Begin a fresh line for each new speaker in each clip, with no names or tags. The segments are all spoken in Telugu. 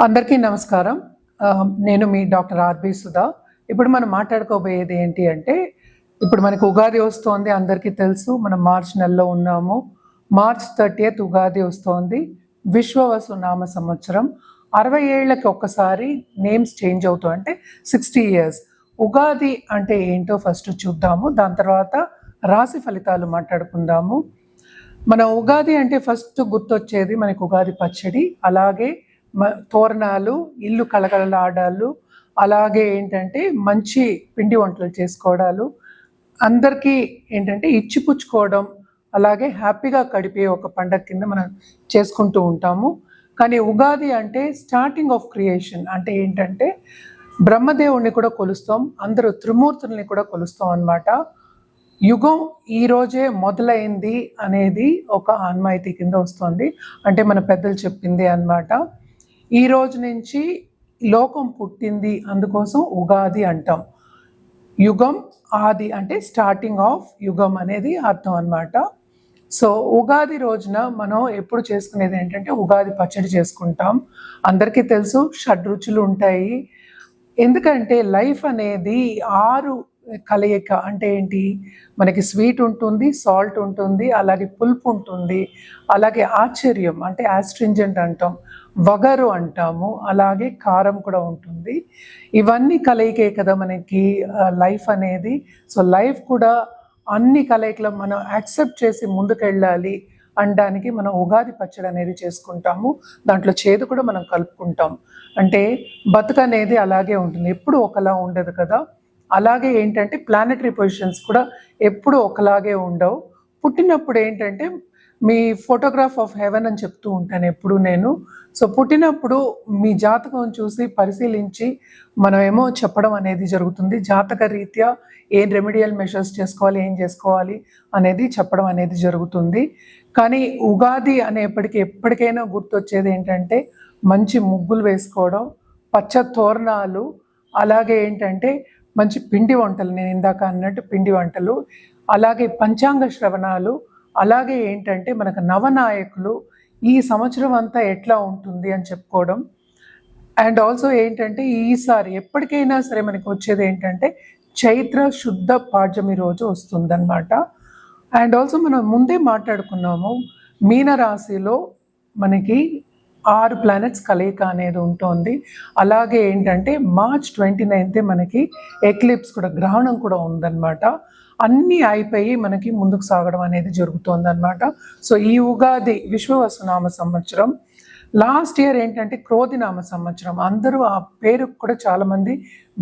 అందరికీ నమస్కారం. నేను మీ డాక్టర్ ఆర్బి సుధా. ఇప్పుడు మనం మాట్లాడుకోబోయేది ఏంటి అంటే ఇప్పుడు మనకు ఉగాది వస్తోంది అందరికీ తెలుసు. మనం మార్చ్ నెలలో ఉన్నాము. మార్చ్ థర్టీయత్ ఉగాది వస్తోంది. విశ్వవసు నామ సంవత్సరం. అరవై ఏళ్ళకి ఒక్కసారి నేమ్స్ చేంజ్ అవుతూ అంటే సిక్స్టీ ఇయర్స్. ఉగాది అంటే ఏంటో ఫస్ట్ చూద్దాము. దాని తర్వాత రాశి ఫలితాలు మాట్లాడుకుందాము. మన ఉగాది అంటే ఫస్ట్ గుర్తొచ్చేది మనకు ఉగాది పచ్చడి. అలాగే తోరణాలు ఇల్లు కలకలలాడాలు అలాగే ఏంటంటే మంచి పిండి వంటలు చేసుకోవడాలు అందరికీ ఏంటంటే ఇచ్చిపుచ్చుకోవడం అలాగే హ్యాపీగా గడిపే ఒక పండగ కింద మనం చేసుకుంటూ ఉంటాము. కానీ ఉగాది అంటే స్టార్టింగ్ ఆఫ్ క్రియేషన్ అంటే ఏంటంటే బ్రహ్మదేవుణ్ణి కూడా కొలుస్తాం అందరూ త్రిమూర్తుల్ని కూడా కొలుస్తాం అన్నమాట. యుగం ఈరోజే మొదలైంది అనేది ఒక ఆన్మాయితీ కింద వస్తుంది. అంటే మన పెద్దలు చెప్పింది అన్నమాట. ఈ రోజు నుంచి లోకం పుట్టింది అందుకోసం ఉగాది అంటాం. యుగం ఆది అంటే స్టార్టింగ్ ఆఫ్ యుగం అనేది అర్థం అనమాట సో ఉగాది రోజున మనం ఎప్పుడు చేసుకునేది ఏంటంటే ఉగాది పచ్చడి చేసుకుంటాం. అందరికీ తెలుసు షడ్రుచులు ఉంటాయి. ఎందుకంటే లైఫ్ అనేది ఆరు కలయిక అంటే ఏంటి? మనకి స్వీట్ ఉంటుంది సాల్ట్ ఉంటుంది అలాగే పులుపు ఉంటుంది అలాగే ఆశ్చర్యం అంటే యాస్ట్రింజెంట్ అంటాం వగరు అంటాము అలాగే కారం కూడా ఉంటుంది. ఇవన్నీ కలయికే కదా మనకి లైఫ్ అనేది. సో లైఫ్ కూడా అన్ని కలయికలు మనం యాక్సెప్ట్ చేసి ముందుకెళ్ళాలి అనడానికి మనం ఉగాది పచ్చడి అనేది చేసుకుంటాము. దాంట్లో చేదు కూడా మనం కలుపుకుంటాం. అంటే బతుకనేది అలాగే ఉంటుంది. ఎప్పుడు ఒకలా ఉండదు కదా. అలాగే ఏంటంటే ప్లానటరీ పొజిషన్స్ కూడా ఎప్పుడు ఒకలాగే ఉండవు. పుట్టినప్పుడు ఏంటంటే మీ ఫోటోగ్రాఫ్ ఆఫ్ హెవెన్ అని చెప్తూ ఉంటాను ఎప్పుడు నేను. సో పుట్టినప్పుడు మీ జాతకం చూసి పరిశీలించి మనం ఏమో చెప్పడం అనేది జరుగుతుంది. జాతక రీత్యా ఏం రెమెడియల్ మెషర్స్ చేసుకోవాలి ఏం చేసుకోవాలి అనేది చెప్పడం అనేది జరుగుతుంది. కానీ ఉగాది అనేప్పటికీ ఎప్పటికైనా గుర్తొచ్చేది ఏంటంటే మంచి ముగ్గులు వేసుకోవడం పచ్చ తోరణాలు అలాగే ఏంటంటే మంచి పిండి వంటలు నేను ఇందాక అన్నట్టు పిండి వంటలు అలాగే పంచాంగ శ్రవణాలు అలాగే ఏంటంటే మనకు నవనాయకులు ఈ సంవత్సరం అంతా ఎట్లా ఉంటుంది అని చెప్పుకోవడం. అండ్ ఆల్సో ఏంటంటే ఈసారి ఎప్పటికైనా సరే మనకి వచ్చేది ఏంటంటే చైత్ర శుద్ధ పాడ్యమి రోజు వస్తుందన్నమాట. అండ్ ఆల్సో మనం ముందే మాట్లాడుకున్నాము మీనరాశిలో మనకి ఆరు ప్లానెట్స్ కలయిక అనేది ఉంటుంది. అలాగే ఏంటంటే మార్చ్ ట్వంటీ నైన్తే మనకి ఎక్లిప్స్ కూడా గ్రహణం కూడా ఉందన్నమాట. అన్నీ అయిపోయి మనకి ముందుకు సాగడం అనేది జరుగుతుంది అనమాట సో ఈ ఉగాది విశ్వవసునామ సంవత్సరం లాస్ట్ ఇయర్ ఏంటంటే క్రోధినామ సంవత్సరం. అందరూ ఆ పేరు కూడా చాలామంది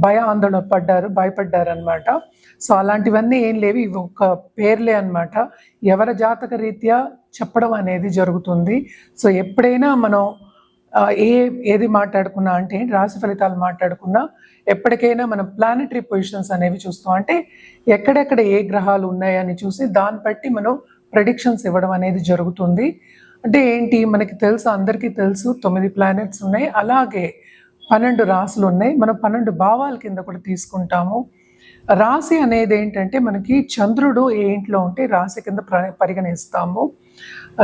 భయ ఆందోళన పడ్డారు భయపడ్డారు అనమాట సో అలాంటివన్నీ ఏం లేవు. ఇవి ఒక పేర్లే అన్నమాట. ఎవరి జాతక రీత్యా చెప్పడం అనేది జరుగుతుంది. సో ఎప్పుడైనా మనం ఏ ఏది మాట్లాడుకున్నా అంటే రాశి ఫలితాలు మాట్లాడుకున్నా ఎప్పటికైనా మనం ప్లానటరీ పొజిషన్స్ అనేవి చూస్తాం. అంటే ఎక్కడెక్కడ ఏ గ్రహాలు ఉన్నాయని చూసి దాన్ని బట్టి మనం ప్రెడిక్షన్స్ ఇవ్వడం అనేది జరుగుతుంది. అంటే ఏంటి? మనకి తెలుసు అందరికీ తెలుసు తొమ్మిది ప్లానెట్స్ ఉన్నాయి. అలాగే పన్నెండు రాసులు ఉన్నాయి. మనం పన్నెండు భావాల కింద కూడా తీసుకుంటాము. రాశి అనేది ఏంటంటే మనకి చంద్రుడు ఏ ఇంట్లో ఉంటే రాశి కింద పరిగణిస్తాము.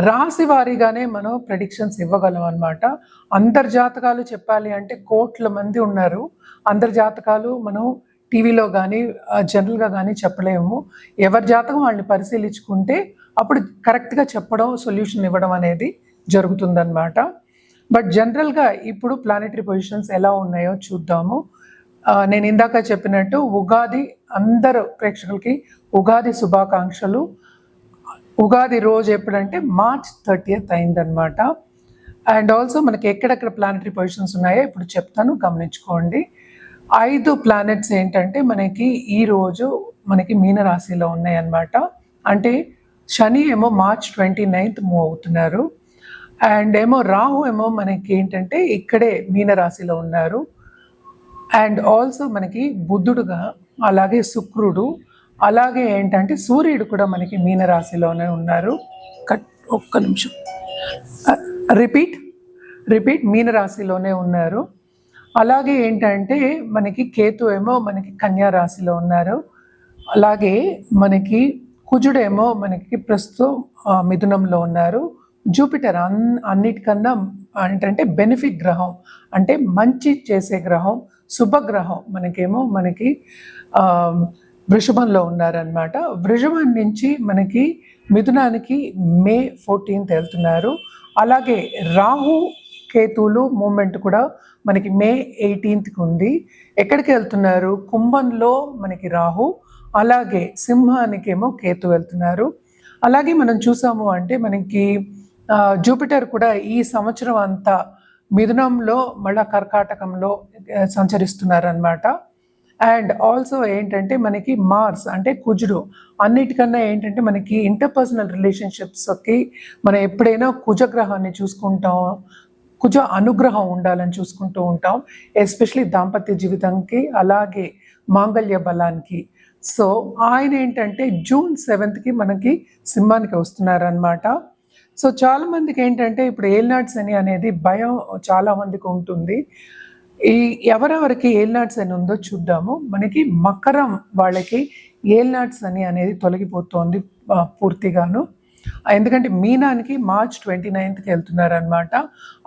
రాశి వారీగానే మనం ప్రెడిక్షన్స్ ఇవ్వగలం అనమాట అందరి జాతకాలు చెప్పాలి అంటే కోట్ల మంది ఉన్నారు. అందరి జాతకాలు మనం టీవీలో కానీ జనరల్గా కానీ చెప్పలేము. ఎవరి జాతకం వాళ్ళని పరిశీలించుకుంటే అప్పుడు కరెక్ట్గా చెప్పడం సొల్యూషన్ ఇవ్వడం అనేది జరుగుతుందన్నమాట. బట్ జనరల్గా ఇప్పుడు ప్లానెటరీ పొజిషన్స్ ఎలా ఉన్నాయో చూద్దాము. నేను ఇందాక చెప్పినట్టు ఉగాది అందరు ప్రేక్షకులకి ఉగాది శుభాకాంక్షలు. ఉగాది రోజు ఎప్పుడంటే మార్చ్ థర్టీయత్ అయిందనమాట అండ్ ఆల్సో మనకి ఎక్కడెక్కడ ప్లానటరీ పొజిషన్స్ ఉన్నాయో ఇప్పుడు చెప్తాను గమనించుకోండి. ఐదు ప్లానెట్స్ ఏంటంటే మనకి ఈ రోజు మనకి మీనరాశిలో ఉన్నాయన్నమాట. అంటే శని ఏమో మార్చ్ ట్వంటీ నైన్త్ మూవ్ అవుతున్నారు. అండ్ ఏమో రాహు ఏమో మనకి ఏంటంటే ఇక్కడే మీనరాశిలో ఉన్నారు. అండ్ ఆల్సో మనకి బుద్ధుడుగా అలాగే శుక్రుడు అలాగే ఏంటంటే సూర్యుడు కూడా మనకి మీనరాశిలోనే ఉన్నారు. కట్ ఒక్క నిమిషం. రిపీట్ రిపీట్ మీనరాశిలోనే ఉన్నారు. అలాగే ఏంటంటే మనకి కేతు ఏమో మనకి కన్యా రాశిలో ఉన్నారు. అలాగే మనకి కుజుడేమో మనకి ప్రస్తుతం మిథునంలో ఉన్నారు. జూపిటర్ అన్ అన్నిటికన్నా ఏంటంటే బెనిఫిట్ గ్రహం. అంటే మంచి చేసే గ్రహం శుభగ్రహం మనకేమో మనకి వృషభంలో ఉన్నారనమాట వృషభం నుంచి మనకి మిథునానికి మే ఫోర్టీన్త్ వెళ్తున్నారు. అలాగే రాహు కేతువులు మూమెంట్ కూడా మనకి మే ఎయిటీన్త్కి ఉంది. ఎక్కడికి వెళ్తున్నారు? కుంభంలో మనకి రాహు. అలాగే సింహానికేమో కేతు వెళ్తున్నారు. అలాగే మనం చూసాము అంటే మనకి జూపిటర్ కూడా ఈ సంవత్సరం అంతా మిథునంలో మళ్ళా కర్కాటకంలో సంచరిస్తున్నారనమాట అండ్ ఆల్సో ఏంటంటే మనకి మార్స్ అంటే కుజుడు. అన్నిటికన్నా ఏంటంటే మనకి ఇంటర్పర్సనల్ రిలేషన్షిప్స్కి మనం ఎప్పుడైనా కుజగ్రహాన్ని చూసుకుంటాం కుజ అనుగ్రహం ఉండాలని చూసుకుంటూ ఉంటాం ఎస్పెషలీ దాంపత్య జీవితంకి అలాగే మాంగళ్య బలానికి. సో ఆయన ఏంటంటే జూన్ సెవెంత్కి మనకి సింహానికి వస్తున్నారనమాట సో చాలా మందికి ఏంటంటే ఇప్పుడు ఏల్నాడ్ అని అనేది భయం చాలా మందికి ఉంటుంది. ఈ ఎవరెవరికి ఏల్నాడ్ అని ఉందో చూద్దాము. మనకి మకరం వాళ్ళకి ఏల్నాడ్ అని అనేది తొలగిపోతోంది పూర్తిగాను. ఎందుకంటే మీనానికి మార్చ్ ట్వంటీ నైన్త్కి వెళ్తున్నారనమాట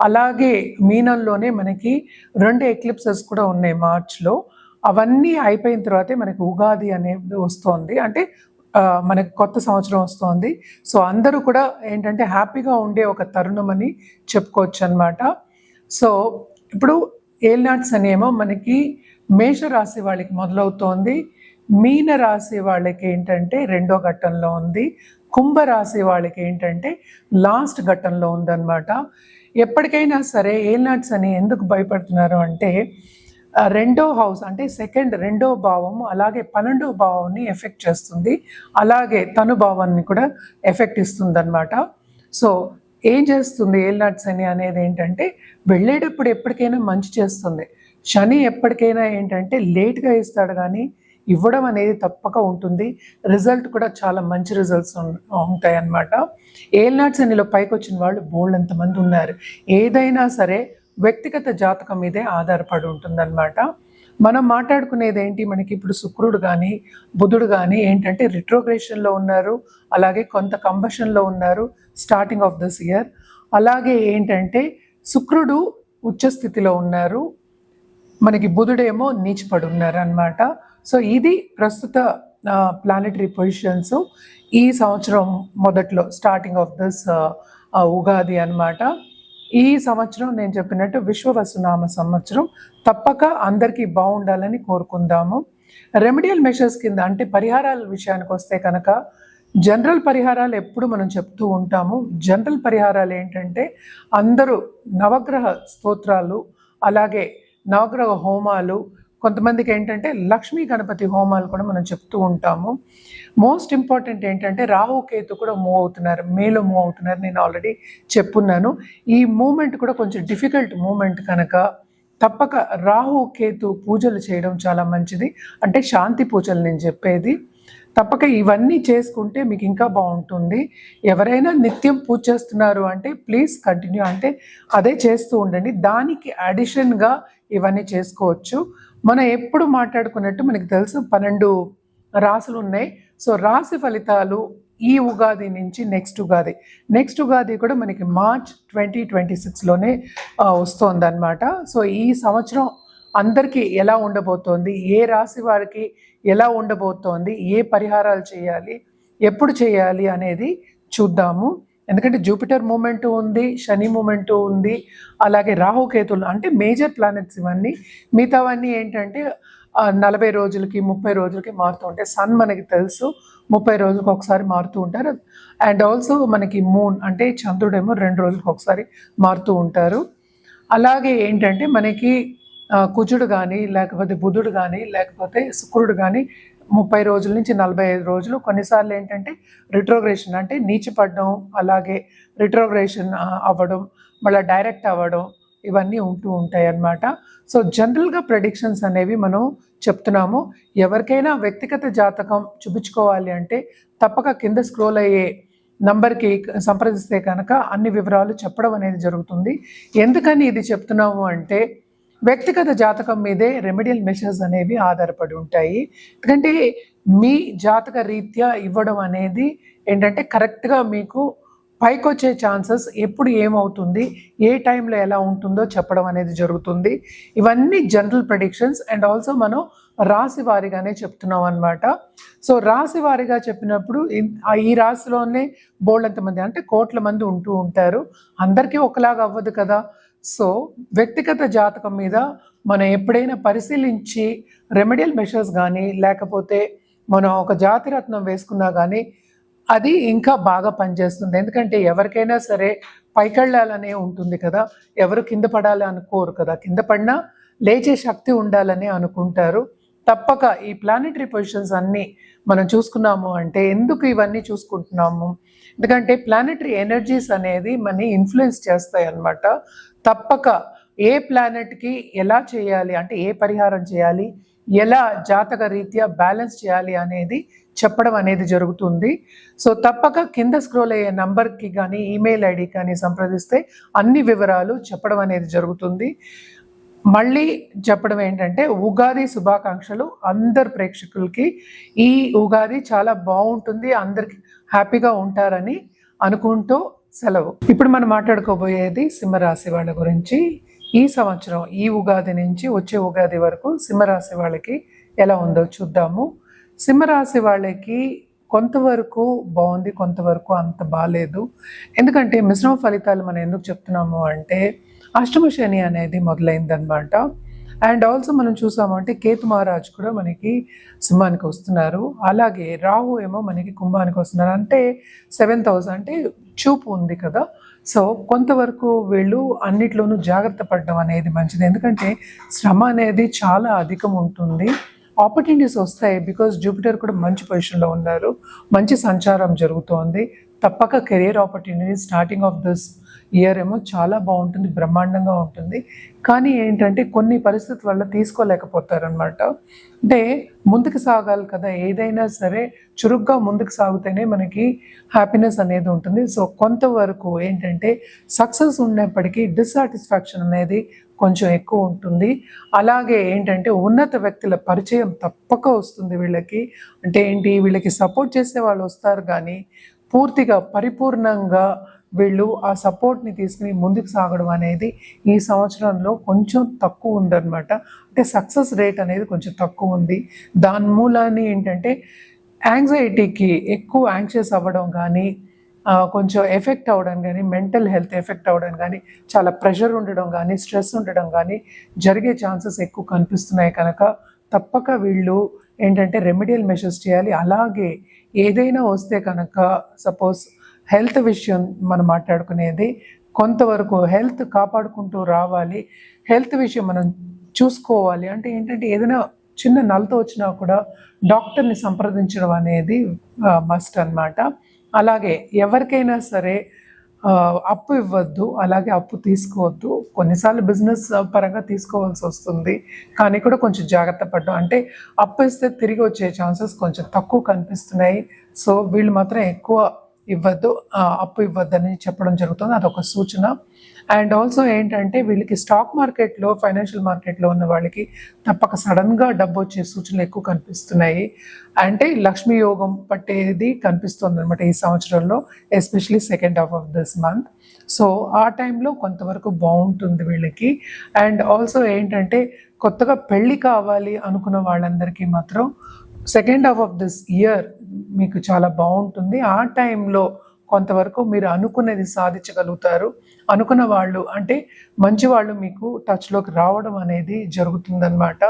అలాగే మీనంలోనే మనకి రెండు ఎక్లిప్సెస్ కూడా ఉన్నాయి మార్చ్లో. అవన్నీ అయిపోయిన తర్వాతే మనకి ఉగాది అనేది వస్తోంది. అంటే మనకు కొత్త సంవత్సరం వస్తోంది. సో అందరూ కూడా ఏంటంటే హ్యాపీగా ఉండే ఒక తరుణం అని చెప్పుకోవచ్చు అనమాట సో ఇప్పుడు ఏల్నాట్స్ అనేమో మనకి మేషరాశి వాళ్ళకి మొదలవుతోంది. మీన రాశి వాళ్ళకి ఏంటంటే రెండో ఘట్టంలో ఉంది. కుంభరాశి వాళ్ళకి ఏంటంటే లాస్ట్ ఘట్టంలో ఉందన్నమాట. ఎప్పటికైనా సరే ఏల్నాట్స్ అని ఎందుకు భయపడుతున్నారు అంటే రెండో హౌస్ అంటే సెకండ్ రెండో భావం అలాగే పన్నెండో భావాన్ని ఎఫెక్ట్ చేస్తుంది. అలాగే తను భావాన్ని కూడా ఎఫెక్ట్ ఇస్తుంది సో ఏం చేస్తుంది ఏల్నాట్ అని అనేది ఏంటంటే వెళ్ళేటప్పుడు ఎప్పటికైనా మంచి చేస్తుంది. శని ఎప్పటికైనా ఏంటంటే లేట్గా ఇస్తాడు కానీ ఇవ్వడం అనేది తప్పక ఉంటుంది. రిజల్ట్ కూడా చాలా మంచి రిజల్ట్స్ ఉంటాయి అన్నమాట ఏల్నాట్ అనిలో పైకి వచ్చిన వాళ్ళు బోల్డ్ ఎంతమంది ఉన్నారు. ఏదైనా సరే వ్యక్తిగత జాతకం మీదే ఆధారపడి ఉంటుందన్నమాట. మనం మాట్లాడుకునేది ఏంటి మనకి ఇప్పుడు శుక్రుడు కానీ బుధుడు కానీ ఏంటంటే రిట్రోగ్రేషన్లో ఉన్నారు. అలాగే కొంత కంబషన్లో ఉన్నారు స్టార్టింగ్ ఆఫ్ దిస్ ఇయర్ అలాగే ఏంటంటే శుక్రుడు ఉచ్చస్థితిలో ఉన్నారు. మనకి బుధుడేమో నీచిపడి ఉన్నారు అనమాట సో ఇది ప్రస్తుత ప్లానెటరీ పొజిషన్స్ ఈ సంవత్సరం మొదట్లో స్టార్టింగ్ ఆఫ్ దిస్ ఉగాది అన్నమాట. ఈ సంవత్సరం నేను చెప్పినట్టు విశ్వవసునామ సంవత్సరం. తప్పక అందరికీ బాగుండాలని కోరుకుందాము. రెమెడియల్ మెషర్స్ కింద అంటే పరిహారాల విషయానికి వస్తే కనుక జనరల్ పరిహారాలు ఎప్పుడు మనం చెప్తూ ఉంటాము. జనరల్ పరిహారాలు ఏంటంటే అందరూ నవగ్రహ స్తోత్రాలు అలాగే నవగ్రహ హోమాలు కొంతమందికి ఏంటంటే లక్ష్మీ గణపతి హోమాలు కూడా మనం చెప్తూ ఉంటాము. మోస్ట్ ఇంపార్టెంట్ ఏంటంటే రాహు కేతు కూడా మూవ్ అవుతున్నారు. మేలో మూవ్ అవుతున్నారు. నేను ఆల్రెడీ చెప్పున్నాను. ఈ మూమెంట్ కూడా కొంచెం డిఫికల్ట్ మూమెంట్ కనుక తప్పక రాహు కేతు పూజలు చేయడం చాలా మంచిది. అంటే శాంతి పూజలు నేను చెప్పేది. తప్పక ఇవన్నీ చేసుకుంటే మీకు ఇంకా బాగుంటుంది. ఎవరైనా నిత్యం పూజ చేస్తున్నారు అంటే ప్లీజ్ కంటిన్యూ అంటే అదే చేస్తూ ఉండండి. దానికి అడిషన్గా ఇవన్నీ చేసుకోవచ్చు. మనం ఎప్పుడు మాట్లాడుకున్నట్టు మనకి తెలుసు పన్నెండు రాసులు ఉన్నాయి. సో రాశి ఫలితాలు ఈ ఉగాది నుంచి నెక్స్ట్ ఉగాది. నెక్స్ట్ ఉగాది కూడా మనకి మార్చ్ ట్వంటీ ట్వంటీ సిక్స్లోనే వస్తుందన్నమాట. సో ఈ సంవత్సరం అందరికీ ఎలా ఉండబోతోంది? ఏ రాశి వారికి ఎలా ఉండబోతోంది? ఏ పరిహారాలు చేయాలి? ఎప్పుడు చేయాలి అనేది చూద్దాము. ఎందుకంటే జూపిటర్ మూమెంట్ ఉంది శని మూమెంట్ ఉంది అలాగే రాహుకేతులు అంటే మేజర్ ప్లానెట్స్ ఇవన్నీ. మిగతావన్నీ ఏంటంటే నలభై రోజులకి ముప్పై రోజులకి మారుతూ ఉంటాయి. సన్ మనకి తెలుసు ముప్పై రోజులకు ఒకసారి మారుతూ ఉంటారు. అండ్ ఆల్సో మనకి మూన్ అంటే చంద్రుడేమో రెండు రోజులకు ఒకసారి మారుతూ ఉంటారు. అలాగే ఏంటంటే మనకి కుజుడు కానీ లేకపోతే బుధుడు కానీ లేకపోతే శుక్రుడు కానీ ముప్పై రోజుల నుంచి నలభై ఐదు రోజులు. కొన్నిసార్లు ఏంటంటే రిట్రోగ్రేషన్ అంటే నీచిపడడం అలాగే రిట్రోగ్రేషన్ అవ్వడం మళ్ళీ డైరెక్ట్ అవ్వడం ఇవన్నీ ఉంటూ ఉంటాయి అన్నమాట. సో జనరల్గా ప్రెడిక్షన్స్ అనేవి మనం చెప్తున్నాము. ఎవరికైనా వ్యక్తిగత జాతకం చూపించుకోవాలి అంటే తప్పక కింద స్క్రోల్ అయ్యే నంబర్కి సంప్రదిస్తే కనుక అన్ని వివరాలు చెప్పడం అనేది జరుగుతుంది. ఎందుకని ఇది చెప్తున్నాము అంటే వ్యక్తిగత జాతకం మీదే రెమెడియల్ మెషర్స్ అనేవి ఆధారపడి ఉంటాయి. ఎందుకంటే మీ జాతక రీత్యా ఇవ్వడం అనేది ఏంటంటే కరెక్ట్గా మీకు పైకి వచ్చే ఛాన్సెస్ ఎప్పుడు ఏమవుతుంది ఏ టైంలో ఎలా ఉంటుందో చెప్పడం అనేది జరుగుతుంది. ఇవన్నీ జనరల్ ప్రెడిక్షన్స్ అండ్ ఆల్సో మనం రాశి వారిగానే చెప్తున్నాం అనమాట సో రాశి వారిగా చెప్పినప్పుడు ఈ రాశిలోనే బోల్డ్ మంది అంటే కోట్ల మంది ఉంటూ ఉంటారు. అందరికీ ఒకలాగా అవ్వదు కదా. సో వ్యక్తిగత జాతకం మీద మనం ఎప్పుడైనా పరిశీలించి రెమెడియల్ మెషర్స్ కానీ లేకపోతే మనం ఒక జాతిరత్నం వేసుకున్నా కానీ అది ఇంకా బాగా పనిచేస్తుంది. ఎందుకంటే ఎవరికైనా సరే పైకెళ్ళాలనే ఉంటుంది కదా. ఎవరు కింద పడాలి అనుకోరు కదా. కింద పడినా లేచే శక్తి ఉండాలని అనుకుంటారు. తప్పక ఈ ప్లానెటరీ పొజిషన్స్ అన్నీ మనం చూసుకున్నాము అంటే ఎందుకు ఇవన్నీ చూసుకుంటున్నాము? ఎందుకంటే ప్లానెటరీ ఎనర్జీస్ అనేది మనీ ఇన్ఫ్లుయెన్స్ చేస్తాయి అన్నమాట తప్పక ఏ ప్లానెట్కి ఎలా చేయాలి అంటే ఏ పరిహారం చేయాలి ఎలా జాతక రీత్యా బ్యాలెన్స్ చేయాలి అనేది చెప్పడం అనేది జరుగుతుంది. సో తప్పక కింద స్క్రోల్ అయ్యే నంబర్కి కానీ ఈమెయిల్ ఐడి కానీ సంప్రదిస్తే అన్ని వివరాలు చెప్పడం అనేది జరుగుతుంది. మళ్ళీ చెప్పడం ఏంటంటే ఉగాది శుభాకాంక్షలు అందరు ప్రేక్షకులకి. ఈ ఉగాది చాలా బాగుంటుంది అందరికి హ్యాపీగా ఉంటారని అనుకుంటూ సెలవు. ఇప్పుడు మనం మాట్లాడుకోబోయేది సింహరాశి వాళ్ళ గురించి. ఈ సంవత్సరం ఈ ఉగాది నుంచి వచ్చే ఉగాది వరకు సింహరాశి వాళ్ళకి ఎలా ఉందో చూద్దాము. సింహరాశి వాళ్ళకి కొంతవరకు బాగుంది కొంతవరకు అంత బాగాలేదు ఎందుకంటే మిశ్రమ ఫలితాలు మనం ఎందుకు చెప్తున్నాము అంటే అష్టమ శని అనేది మొదలైందనమాట అండ్ ఆల్సో మనం చూసామంటే కేతు మహారాజ్ కూడా మనకి సింహానికి వస్తున్నారు. అలాగే రాహు ఏమో మనకి కుంభానికి వస్తున్నారు. అంటే సెవెంత్ హౌస్ అంటే చూపు ఉంది కదా. సో కొంతవరకు వీళ్ళు అన్నిట్లోనూ జాగ్రత్త పడడం అనేది మంచిది. ఎందుకంటే శ్రమ అనేది చాలా అధికం ఉంటుంది. ఆపర్చునిటీస్ వస్తాయి బికాస్ జూపిటర్ కూడా మంచి పొజిషన్లో ఉన్నారు. మంచి సంచారం జరుగుతోంది. తప్పక career opportunity starting of this year ఏమో చాలా బాగుంటుంది బ్రహ్మాండంగా ఉంటుంది. కానీ ఏంటంటే కొన్ని పరిస్థితుల వల్ల తీసుకోలేకపోతారనమాట అంటే ముందుకు సాగాలి కదా ఏదైనా సరే చురుగ్గా ముందుకు సాగితేనే మనకి హ్యాపీనెస్ అనేది ఉంటుంది. సో కొంతవరకు ఏంటంటే సక్సెస్ ఉన్నప్పటికీ డిస్సాటిస్ఫాక్షన్ అనేది కొంచెం ఎక్కువ ఉంటుంది. అలాగే ఏంటంటే ఉన్నత వ్యక్తుల పరిచయం తప్పక వస్తుంది వీళ్ళకి. అంటే ఏంటి? వీళ్ళకి సపోర్ట్ చేసే వాళ్ళు వస్తారు కానీ పూర్తిగా పరిపూర్ణంగా వీళ్ళు ఆ సపోర్ట్ని తీసుకుని ముందుకు సాగడం అనేది ఈ సంవత్సరంలో కొంచెం తక్కువ ఉందన్నమాట. అంటే సక్సెస్ రేట్ అనేది కొంచెం తక్కువ ఉంది. దాని మూలాన్ని ఏంటంటే యాంగ్జైటీకి ఎక్కువ యాంగ్షియస్ అవ్వడం కానీ కొంచెం ఎఫెక్ట్ అవ్వడం కానీ మెంటల్ హెల్త్ ఎఫెక్ట్ అవ్వడం కానీ చాలా ప్రెషర్ ఉండడం కానీ స్ట్రెస్ ఉండడం కానీ జరిగే ఛాన్సెస్ ఎక్కువ కనిపిస్తున్నాయి కనుక తప్పక వీళ్ళు ఏంటంటే రెమెడియల్ మెషర్స్ చేయాలి. అలాగే ఏదైనా వస్తే కనుక సపోజ్ హెల్త్ విషయం మనం మాట్లాడుకునేది కొంతవరకు హెల్త్ కాపాడుకుంటూ రావాలి. హెల్త్ విషయం మనం చూసుకోవాలి. అంటే ఏంటంటే ఏదైనా చిన్న నలత వచ్చినా కూడా డాక్టర్ని సంప్రదించడం అనేది మస్ట్ అన్నమాట. అలాగే ఎవరికైనా సరే అప్పు ఇవ్వద్దు అలాగే అప్పు తీసుకోవద్దు. కొన్నిసార్లు బిజినెస్ పరంగా తీసుకోవాల్సి వస్తుంది. కానీ కూడా కొంచెం జాగ్రత్త పడ్డం. అంటే అప్పు ఇస్తే తిరిగి వచ్చే ఛాన్సెస్ కొంచెం తక్కువ కనిపిస్తున్నాయి. సో వీళ్ళు మాత్రం ఎక్కువ ఇవ్వద్దు అప్పు ఇవ్వద్దని చెప్పడం జరుగుతుంది. అదొక సూచన. అండ్ ఆల్సో ఏంటంటే వీళ్ళకి స్టాక్ మార్కెట్లో ఫైనాన్షియల్ మార్కెట్లో ఉన్న వాళ్ళకి తప్పక సడన్గా డబ్బు వచ్చే సూచనలు ఎక్కువ కనిపిస్తున్నాయి. అంటే లక్ష్మీ యోగం పట్టేది కనిపిస్తుంది అనమాట ఈ సంవత్సరంలో especially second half of this month. So ఆ టైంలో కొంతవరకు బాగుంటుంది వీళ్ళకి. అండ్ ఆల్సో ఏంటంటే కొత్తగా పెళ్ళి కావాలి అనుకున్న వాళ్ళందరికీ మాత్రం second half of this year మీకు చాలా బాగుంటుంది. ఆ టైంలో కొంతవరకు మీరు అనుకునేది సాధించగలుగుతారు. అనుకున్న వాళ్ళు అంటే మంచి వాళ్ళు మీకు టచ్లోకి రావడం అనేది జరుగుతుందన్నమాట.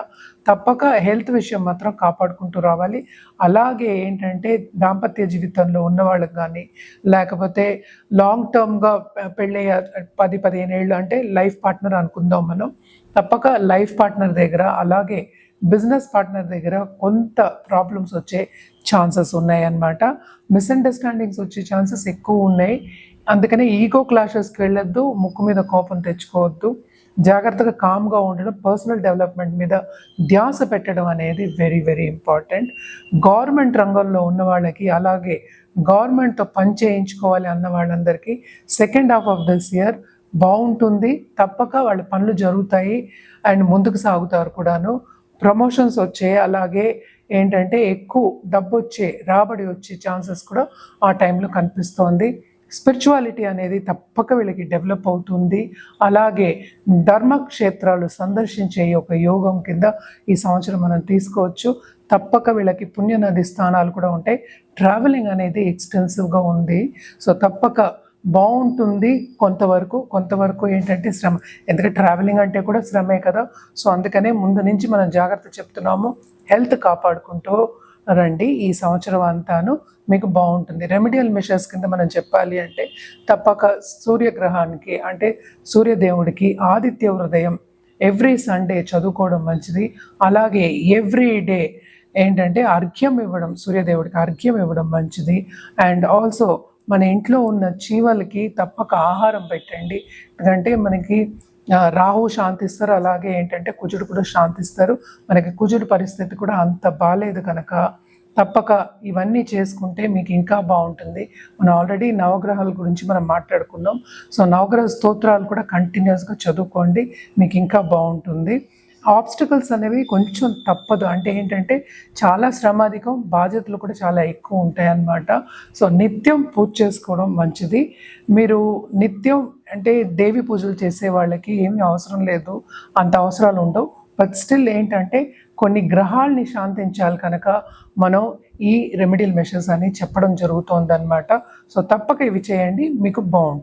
తప్పక హెల్త్ విషయం మాత్రం కాపాడుకుంటూ రావాలి. అలాగే ఏంటంటే దాంపత్య జీవితంలో ఉన్న వాళ్ళకి కానీ లేకపోతే లాంగ్ టర్మ్గా పెళ్ళయ్య పది పదిహేను ఏళ్ళు అంటే లైఫ్ పార్ట్నర్ అనుకుందాం మనం. తప్పక లైఫ్ పార్ట్నర్ దగ్గర అలాగే బిజినెస్ పార్ట్నర్ దగ్గర కొంత ప్రాబ్లమ్స్ వచ్చే ఛాన్సెస్ ఉన్నాయి అన్నమాట మిస్అండర్స్టాండింగ్స్ వచ్చే ఛాన్సెస్ ఎక్కువ ఉన్నాయి. అందుకనే ఈగో క్లాషెస్కి వెళ్ళొద్దు ముక్కు మీద కోపం తెచ్చుకోవద్దు. జాగ్రత్తగా కామ్గా ఉండడం పర్సనల్ డెవలప్మెంట్ మీద ధ్యాస పెట్టడం అనేది వెరీ వెరీ ఇంపార్టెంట్ గవర్నమెంట్ రంగంలో ఉన్న వాళ్ళకి అలాగే గవర్నమెంట్తో పని చేయించుకోవాలి అన్న వాళ్ళందరికీ second half of this year బాగుంటుంది. తప్పక వాళ్ళ పనులు జరుగుతాయి. అండ్ ముందుకు సాగుతారు కూడాను. ప్రమోషన్స్ వచ్చే అలాగే ఏంటంటే ఎక్కువ డబ్బు వచ్చే రాబడి వచ్చే ఛాన్సెస్ కూడా ఆ టైంలో కనిపిస్తోంది. స్పిరిచువాలిటీ అనేది తప్పక వీళ్ళకి డెవలప్ అవుతుంది. అలాగే ధర్మక్షేత్రాలు సందర్శించే ఒక యోగం కింద ఈ సంవత్సరం మనం తీసుకోవచ్చు. తప్పక వీళ్ళకి పుణ్యనది స్థానాలు కూడా ఉంటాయి. ట్రావెలింగ్ అనేది ఎక్స్టెన్సివ్గా ఉంది. సో తప్పక బాగుంటుంది కొంతవరకు కొంతవరకు ఏంటంటే శ్రమ. ఎందుకంటే ట్రావెలింగ్ అంటే కూడా శ్రమే కదా. సో అందుకనే ముందు నుంచి మనం జాగ్రత్త చెప్తున్నాము. హెల్త్ కాపాడుకుంటూ రండి ఈ సంవత్సరం అంతాను. మీకు బాగుంటుంది. రెమెడియల్ మెషర్స్ కింద మనం చెప్పాలి అంటే తప్పక సూర్యగ్రహానికి అంటే సూర్యదేవుడికి ఆదిత్య హృదయం ఎవ్రీ సండే చదువుకోవడం మంచిది. అలాగే ఎవ్రీ డే ఏంటంటే అర్ఘ్యం ఇవ్వడం సూర్యదేవుడికి అర్ఘ్యం ఇవ్వడం మంచిది. అండ్ ఆల్సో మన ఇంట్లో ఉన్న జీవలకి తప్పక ఆహారం పెట్టండి. ఎందుకంటే మనకి రాహు శాంతిస్తారు. అలాగే ఏంటంటే కుజుడు కూడా శాంతిస్తారు. మనకి కుజుడు పరిస్థితి కూడా అంత బాగాలేదు కనుక తప్పక ఇవన్నీ చేసుకుంటే మీకు ఇంకా బాగుంటుంది. మనం ఆల్రెడీ నవగ్రహాల గురించి మనం మాట్లాడుకున్నాం. సో నవగ్రహ స్తోత్రాలు కూడా కంటిన్యూస్గా చదువుకోండి. మీకు ఇంకా బాగుంటుంది. ఆబ్స్టికల్స్ అనేవి కొంచెం తప్పదు. అంటే ఏంటంటే చాలా శ్రమాధికం బాధ్యతలు కూడా చాలా ఎక్కువ ఉంటాయి అన్నమాట సో నిత్యం పూజ చేసుకోవడం మంచిది. మీరు నిత్యం అంటే దేవి పూజలు చేసే వాళ్ళకి ఏమీ అవసరం లేదు. అంత అవసరాలు ఉండవు. బట్ స్టిల్ ఏంటంటే కొన్ని గ్రహాల్ని శాంతించాలి కనుక మనం ఈ రెమెడియల్ మెషర్స్ అని చెప్పడం జరుగుతోంది అనమాట సో తప్పక ఇవి చేయండి. మీకు బాగుంటుంది